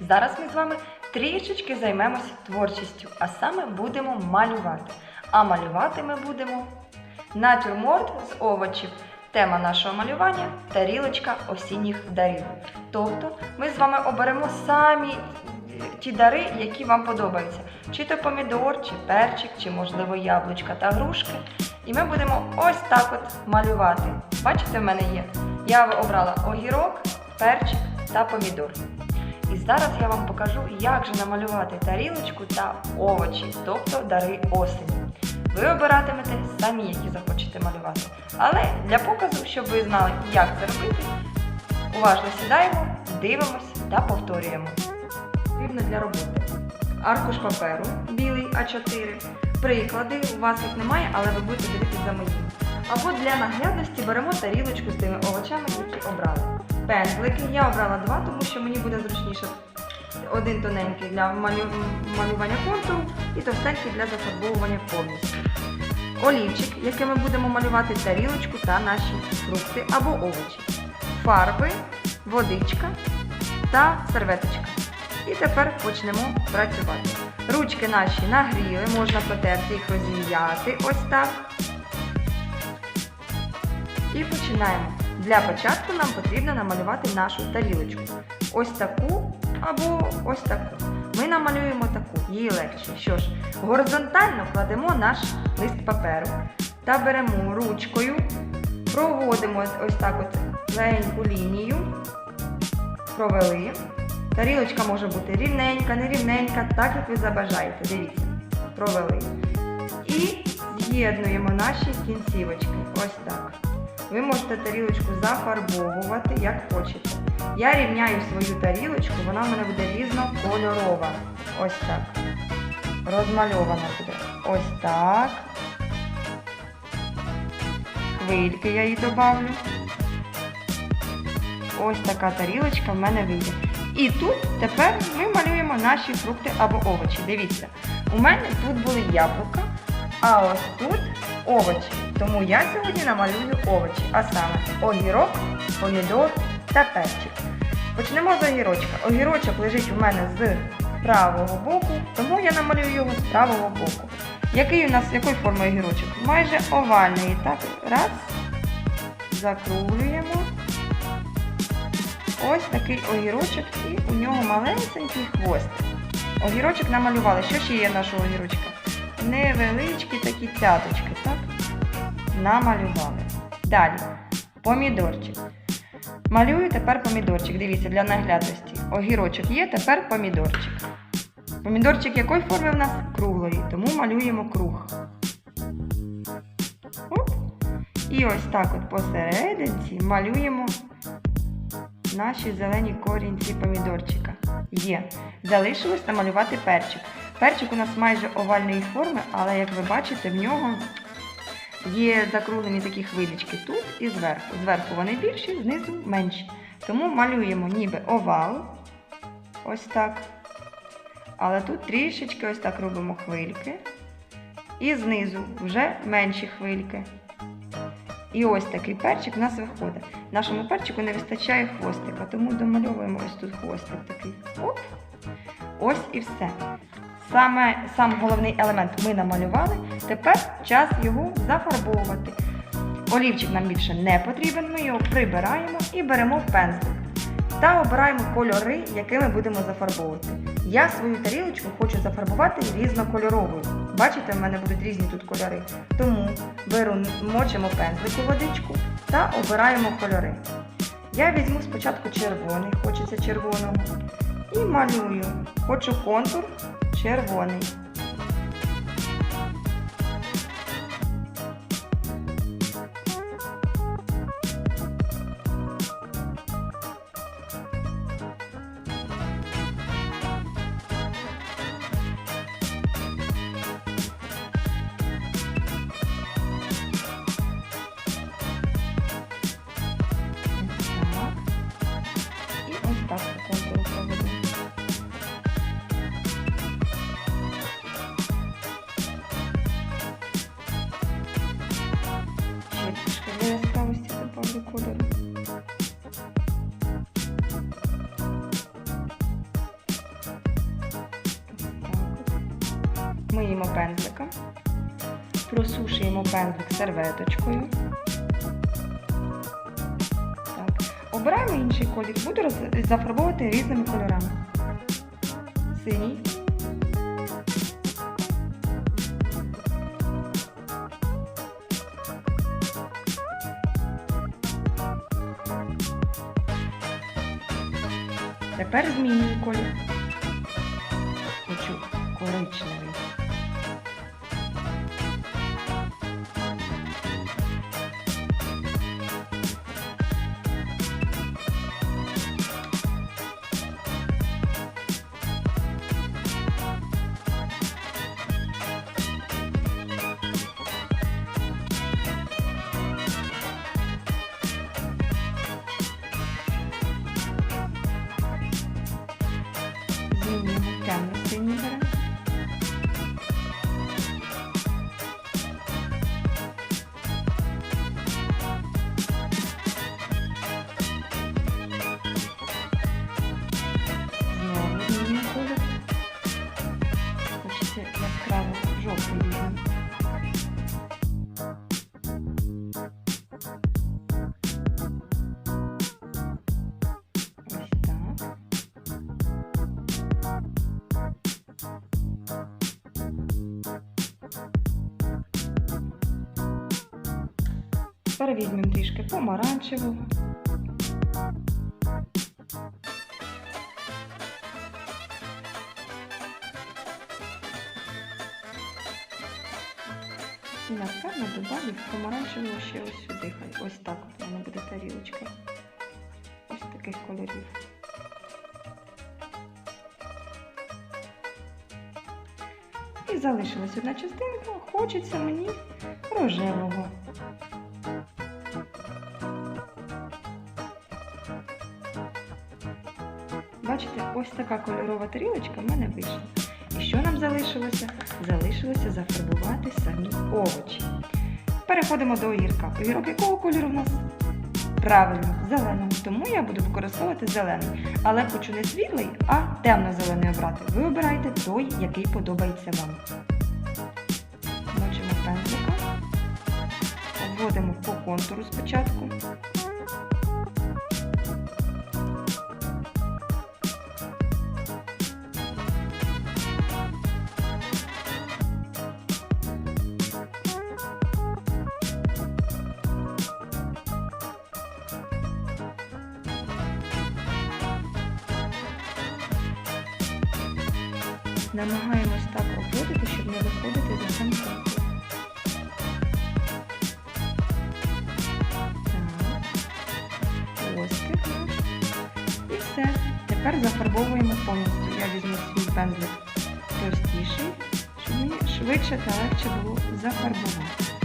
Зараз ми з вами трішечки займемось творчістю, а саме будемо малювати. А малювати ми будемо натюрморт з овочів. Тема нашого малювання тарілочка осінніх дарів. Тобто ми з вами оберемо самі ті дари, які вам подобаються. Чи то помідор, чи перчик, чи можливо яблучка та грушки. І ми будемо ось так от малювати. Бачите, в мене є. Я обрала огірок, перчик та помідор. І зараз я вам покажу, як же намалювати тарілочку та овочі, тобто дари осені. Ви обиратимете самі, які захочете малювати. Але для показу, щоб ви знали, як це робити, уважно сідаємо, дивимось та повторюємо. Потрібно для роботи. Аркуш паперу, білий А4. Приклади, у вас їх немає, але ви будете дивитися за моїм. Або для наглядності беремо тарілочку з тими овочами, які обрали. Пензлики я обрала два, тому що мені буде зручніше. Один тоненький для малювання контуру і товстенький для зафарбовування повністю. Олівчик, яким ми будемо малювати тарілочку та наші фрукти або овочі. Фарби, водичка та серветочка. І тепер почнемо працювати. Ручки наші нагріли, можна потерти їх розім'яти ось так. І починаємо. Для початку нам потрібно намалювати нашу тарілочку. Ось таку або ось таку. Ми намалюємо таку, її легше. Що ж, горизонтально кладемо наш лист паперу та беремо ручкою, проводимо ось так от легеньку лінію, провели. Тарілочка може бути рівненька, нерівненька, так як ви забажаєте. Дивіться, провели. І з'єднуємо наші кінцівочки. Ось так. Ви можете тарілочку зафарбовувати, як хочете. Я рівняю свою тарілочку, вона в мене буде різнокольорова. Ось так. Розмальована буде. Ось так. Хвильки я їй добавлю. Ось така тарілочка в мене вийде. І тут тепер ми малюємо наші фрукти або овочі. Дивіться, у мене тут були яблука, а ось тут овочі. Тому я сьогодні намалюю овочі, а саме огірок, помідор та перчик. Почнемо з огірочка. Огірочок лежить у мене з правого боку, тому я намалюю його з правого боку. Який у нас, якої форми огірочок? Майже овальний. Так, раз, закруглюємо. Ось такий огірочок і у нього малесенький хвост. Огірочок намалювали. Що ще є нашого огірочка? Невеличкі такі цяточки, так? Намалювали. Далі. Помідорчик. Малюю тепер помідорчик. Дивіться, для наглядності. Огірочок є, тепер помідорчик. Помідорчик якої форми в нас? Круглої, тому малюємо круг. Оп. І ось так от посерединці малюємо наші зелені корінці помідорчика. Є. Залишилось намалювати перчик. Перчик у нас майже овальної форми, але як ви бачите, в нього є закруглені такі хвилечки тут і зверху. Зверху вони більші, знизу менші. Тому малюємо ніби овал. Ось так. Але тут трішечки ось так робимо хвильки. І знизу вже менші хвильки. І ось такий перчик у нас виходить. Нашому перчику не вистачає хвостика, тому домальовуємо ось тут хвостик такий. Оп. Ось і все. Саме сам головний елемент ми намалювали. Тепер час його зафарбовувати. Олівчик нам більше не потрібен, ми його прибираємо і беремо пензлик. Та обираємо кольори, якими будемо зафарбовувати. Я свою тарілочку хочу зафарбувати різнокольоровою. Бачите, в мене будуть різні тут кольори. Тому беру, мочимо пензлик у водичку та обираємо кольори. Я візьму спочатку червоний, хочеться червоного. І малюю. Хочу контур червоний. Миємо пензликом. Просушуємо пензлик серветочкою. Так. Обираємо інший колір. Буду роз- зафарбовувати різними кольорами. Синій. Тепер змінюю колір. Хочу коричневий. Domingo Carmen Feminina. Тепер візьмемо трішки помаранчевого. І напевно добавлю помаранчевого ще ось сюди. Хай ось так в мене буде тарілочка. Ось таких кольорів. І залишилась одна частинка, хочеться мені рожевого. Бачите, ось така кольорова тарілочка в мене вийшла. І що нам залишилося? Залишилося зафарбувати самі овочі. Переходимо до огірка. Огірок якого кольору в нас? Правильно, зеленого. Тому я буду використовувати зелений. Але хочу не світлий, а темно-зелений обрати. Ви обирайте той, який подобається вам. Мочимо пензлика. Обводимо по контуру спочатку. Намагаємось так обводити, щоб не виходити за сам. Так. І все. Тепер зафарбовуємо повністю. Я візьму свій пензлик простіший, щоб мені швидше та легше було зафарбувати.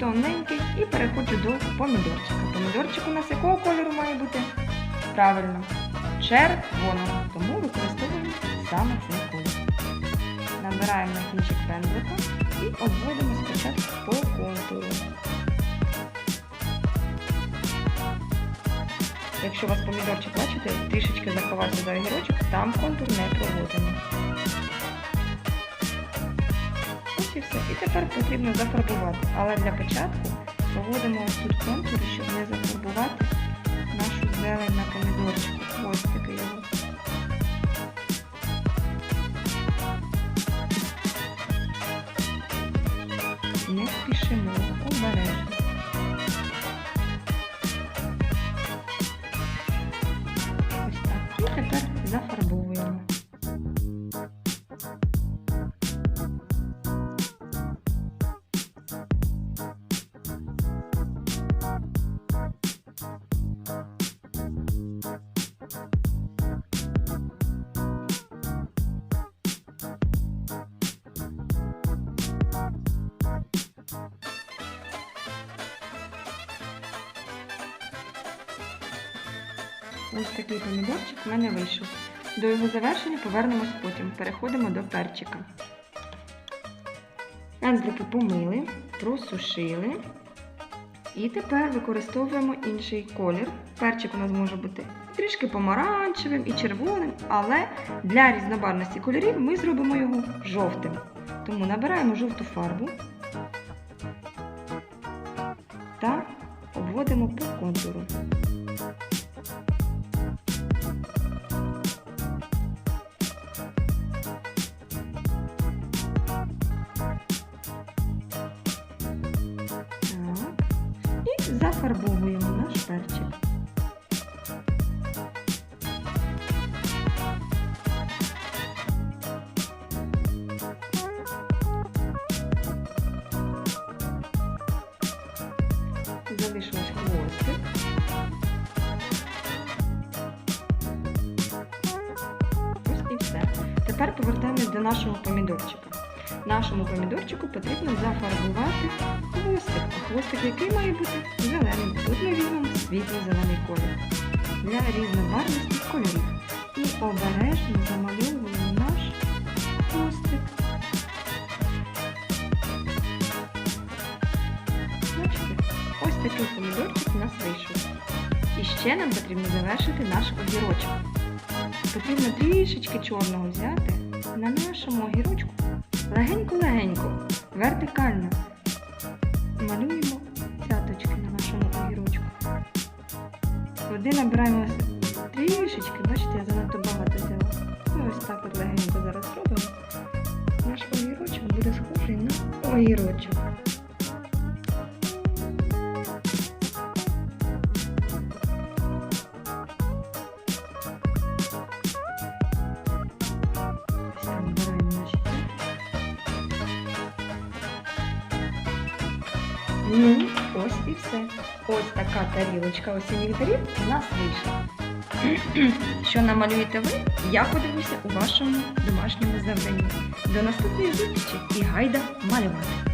Тоненький і переходжу до помідорчика. Помідорчик у нас якого кольору має бути? Правильно, червоного. Тому використовуємо саме цей колір. Набираємо на кінчик пензлика і обводимо спочатку по контуру. Якщо у вас помідорчик, бачите, трішечки заховався за огірочок, там контур не проводимо. Все. І тепер потрібно зафарбувати. Але для початку проводимо ось тут контур, щоб не зафарбувати нашу зелень на помідорчику. Хвостики його. Ось такий помідорчик в мене вийшов. До його завершення повернемось потім. Переходимо до перчика. Пензлики помили, просушили. І тепер використовуємо інший колір. Перчик у нас може бути трішки помаранчевим і червоним, але для різнобарності кольорів ми зробимо його жовтим. Тому набираємо жовту фарбу та обводимо по контуру. Залишилось хвостик. Ось і все. Тепер повертаємось до нашого помідорчика. Нашому помідорчику потрібно зафарбувати хвостик. А хвостик який має бути зеленим. Тут ми візьмемо світло-зелений колір для різнобарвності кольорів. І обережно замальовуємо наш хвостик. Такий помідорчик у нас вийшов. І ще нам потрібно завершити наш огірочок. Потрібно трішечки чорного взяти на нашому огірочку. Легенько-легенько, вертикально малюємо цяточки на нашому огірочку. Води набираємо трішечки, бачите, я занадто багато взяла. Ну, ось так от легенько зараз робимо. Наш огірочок буде схожий на огірочок. Ну, ось і все. Ось така тарілочка осінніх дарів у нас вийшла. Що намалюєте ви, я подивлюся у вашому домашньому завданні. До наступної зустрічі і гайда малювати!